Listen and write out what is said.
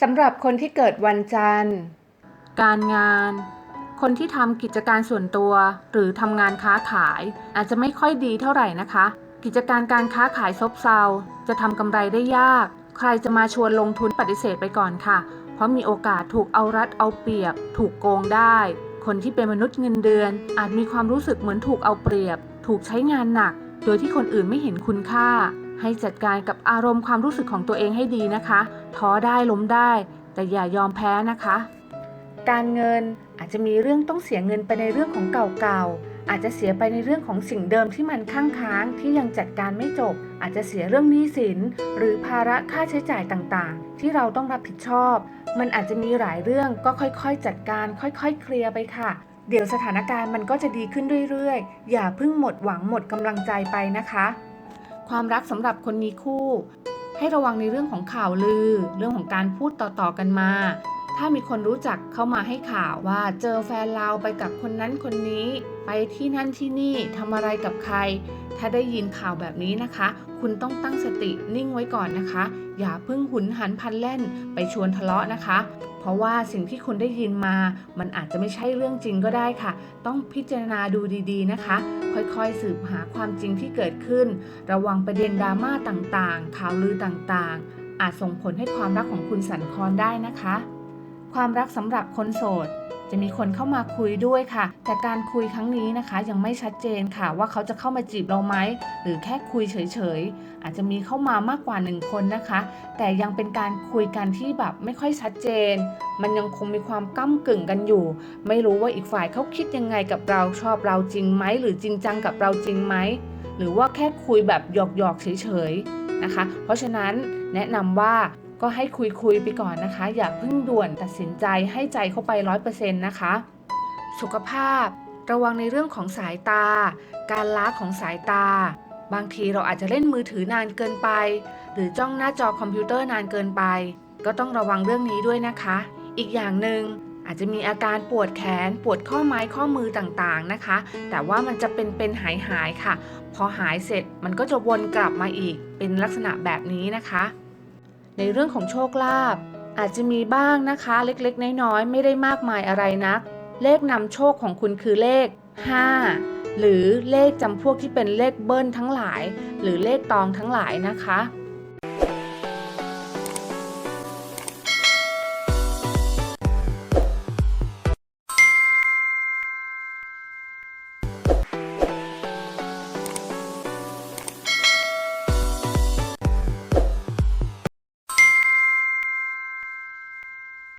สำหรับคนที่เกิดวันจันทร์ การงาน คนที่ทำกิจการส่วนตัว หรือทำงานค้าขาย อาจจะไม่ค่อยดีเท่าไหร่นะคะ กิจการการค้าขายซบเซา จะทำกำไรได้ยาก ใครจะมาชวนลงทุนปฏิเสธไปก่อนค่ะ เพราะมีโอกาสถูกเอารัดเอาเปรียบ ถูกโกงได้ คนที่เป็นมนุษย์เงินเดือน อาจมีความรู้สึกเหมือนถูกเอาเปรียบ ถูกใช้งานหนัก โดยที่คนอื่นไม่เห็นคุณค่า ให้จัดการกับอารมณ์ความรู้สึกของตัวเองให้ดีนะคะ ท้อได้ล้มได้ แต่อย่ายอมแพ้นะคะ การเงินอาจจะมีเรื่องต้องเสียเงินไปในเรื่องของเก่าๆ อาจจะเสียไปในเรื่องของสิ่งเดิมที่มันค้างค้างๆที่ยังจัดการไม่จบ อาจจะเสียเรื่องหนี้สิน หรือภาระค่าใช้จ่ายต่างๆ ที่เราต้องรับผิดชอบ มันอาจจะมีหลายเรื่องก็ค่อยๆ จัดการ ค่อยๆ เคลียร์ไปค่ะเดี๋ยวสถานการณ์มันก็จะดีขึ้นเรื่อยๆ อย่าเพิ่งหมดหวังหมดกำลังใจไปนะคะ ความรักสำหรับคนมีคู่ ให้ระวังในเรื่องของข่าวลือ เรื่องของการพูดต่อๆกันมา ถ้ามีคนรู้จักเข้ามาให้ข่าวว่าเจอแฟนเราไปกับคนนั้นคนนี้ ไปที่นั่นที่นี่ทำอะไรกับใคร ถ้าได้ยินข่าวแบบนี้นะคะ คุณต้องตั้งสตินิ่งไว้ก่อนนะคะ อย่าเพิ่งหุนหันพันแล่นไปชวนทะเลาะนะคะ เพราะว่าสิ่งที่คุณได้ยินมา มันอาจจะไม่ใช่เรื่องจริงก็ได้ค่ะ ต้องพิจารณาดูดีๆนะคะ ค่อยๆสืบหาความจริงที่เกิดขึ้น ระวังประเด็นดราม่าต่างๆ ข่าวลือต่างๆ อาจส่งผลให้ความรักของคุณสั่นคลอนได้นะคะ ความรักสำหรับคนโสด จะมีคนเข้ามาคุยด้วยค่ะ แต่การคุยครั้งนี้นะคะ ยังไม่ชัดเจนค่ะ ว่าเขาจะเข้ามาจีบเราไหมหรือแค่คุยเฉยๆ อาจจะมีเข้ามามากกว่าหนึ่งคนนะคะ แต่ยังเป็นการคุยกันที่แบบไม่ค่อยชัดเจน มันยังคงมีความก้ากึ่งกันอยู่ ไม่รู้ว่าอีกฝ่ายเขาคิดยังไงกับเราชอบเราจริงไหมหรือจริงจังกับเราจริงไหมหรือว่าแค่คุยแบบหยอกๆเฉยๆนะคะ เพราะฉะนั้นแนะนำว่า ก็ให้คุยคุยไปก่อนนะคะ อย่าเพิ่งด่วนตัดสินใจให้ใจเข้าไปร้อยเปอร์เซ็นต์นะคะ สุขภาพ ระวังในเรื่องของสายตา การล้าของสายตา บางทีเราอาจจะเล่นมือถือนานเกินไป หรือจ้องหน้าจอคอมพิวเตอร์นานเกินไป ก็ต้องระวังเรื่องนี้ด้วยนะคะ อีกอย่างหนึ่งอาจจะมีอาการปวดแขนปวดข้อไม้ข้อมือต่างๆนะคะ แต่ว่ามันจะเป็นเป็นหายหายๆค่ะ พอหายเสร็จมันก็จะวนกลับมาอีกเป็นลักษณะแบบนี้นะคะ ในเรื่องของโชคลาภอาจจะมีบ้างนะคะ เล็กๆ น้อยๆ ไม่ได้มากมายอะไรนัก เลขนำโชคของคุณคือเลข 5 หรือเลขจำพวกที่เป็นเลขเบิ้ลทั้งหลาย หรือเลขตองทั้งหลายนะคะ